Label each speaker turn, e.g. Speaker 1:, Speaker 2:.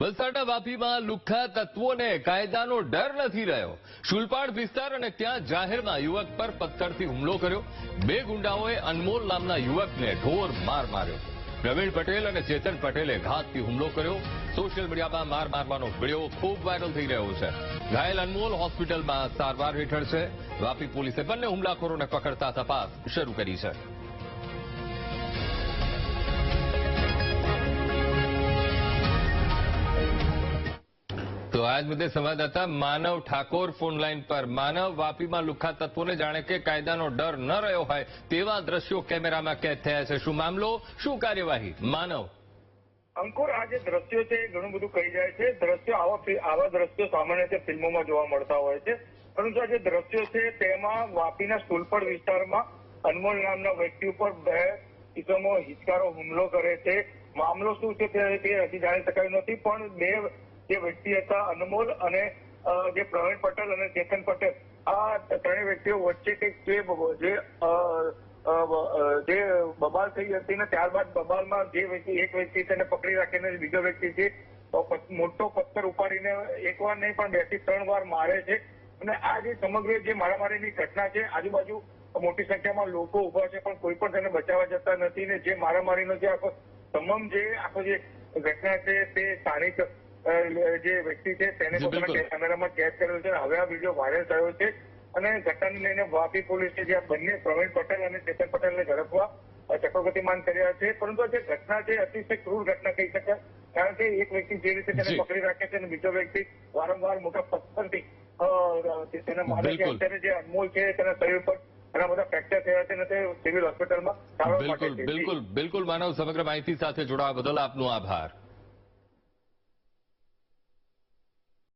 Speaker 1: વલસાડના વાપીમાં લુખ્ખા તત્વોને કાયદાનો ડર નથી રહ્યો. શુલપાડ વિસ્તાર અને ત્યાં જાહેરમાં યુવક પર પથ્થરથી હુમલો કર્યો. બે ગુંડાઓએ અનમોલ નામના યુવકને ઢોર માર માર્યો. પ્રવીણ પટેલ અને ચેતન પટેલે ઘાતથી હુમલો કર્યો. સોશિયલ મીડિયામાં માર મારવાનો વીડિયો ખૂબ વાયરલ થઈ રહ્યો છે. ઘાયલ અનમોલ હોસ્પિટલમાં સારવાર હેઠળ છે. વાપી પોલીસે બંને હુમલાખોરોને પકડતા તપાસ શરૂ કરી છે. તો આજ મુદ્દે સંવાદદાતા માનવ ઠાકોર ફોન પર. માનવ વાપીમાં લુખ્ખા તત્વોને જાણે કે કાયદાનો ડર ન રહ્યો હોય તેવા દ્રશ્યો કેમેરામાં કેદ થયા છે. શું મામલો? શું કાર્યવાહી? માનવ.
Speaker 2: અંકુર, આ જે દ્રશ્યો છે ઘણું બધું કહી જાય છે. દ્રશ્યો આવા આવા દ્રશ્યો સામાન્ય રીતે ફિલ્મોમાં જોવા મળતા હોય છે. પરંતુ આ જે દ્રશ્યો છે તેમાં વાપીના સુલપડ વિસ્તારમાં અનમોલ નામના વ્યક્તિ ઉપર બે કિસમો હિચકારો હુમલો કરે છે. મામલો શું છે તે હજી જાણી શકાયું નથી, પણ બે જે વ્યક્તિ હતા અનમોલ અને જે પ્રવીણ પટેલ અને ચેતન પટેલ, આ ત્રણેય વ્યક્તિઓ વચ્ચે કંઈક જે જે બબાલ થઈ હતી ને ત્યારબાદ બબાલમાં જે વ્યક્તિ, એક વ્યક્તિ તેને પકડી રાખીને બીજો વ્યક્તિ છે મોટો પથ્થર ઉપાડીને એક વાર નહીં, પણ બેથી ત્રણ વાર મારે છે. અને આ જે સમગ્ર જે મારામારીની ઘટના છે, આજુબાજુ મોટી સંખ્યામાં લોકો ઊભા છે, પણ કોઈ પણ તેને બચાવવા જતા નથી ને જે મારામારીનો જે આખો, તમામ જે આખો જે ઘટના છે, તે સ્થાનિક જે વ્યક્તિ છે તેને પોતાના કેમેરામાં કેદ કરેલો છે હવે આ વીડિયો વાયરલ થયો છે અને ઘટનાને લઈને વાપી પોલીસે જે આ બંને પ્રવીણ પટેલ અને ચેતન પટેલને ઝડપવા ચક્રગતિમાન કર્યા છે. પરંતુ જે ઘટના છે અતિશય ક્રૂર ઘટના કહી શકાય. કારણ કે એક વ્યક્તિ જે રીતે તેને પકડી રાખે છે અને બીજો વ્યક્તિ વારંવાર મોટા પથ્થરથી તેને મારે છે. અત્યારે જે અનમોલ છે તેના શરીર પર ઘણા બધા ફ્રેક્ચર થયા છે તે સિવિલ હોસ્પિટલમાં
Speaker 1: બિલકુલ બિલકુલ બિલકુલ માનવ સમગ્ર માહિતી સાથે જોડાવા બદલ આપનો આભાર.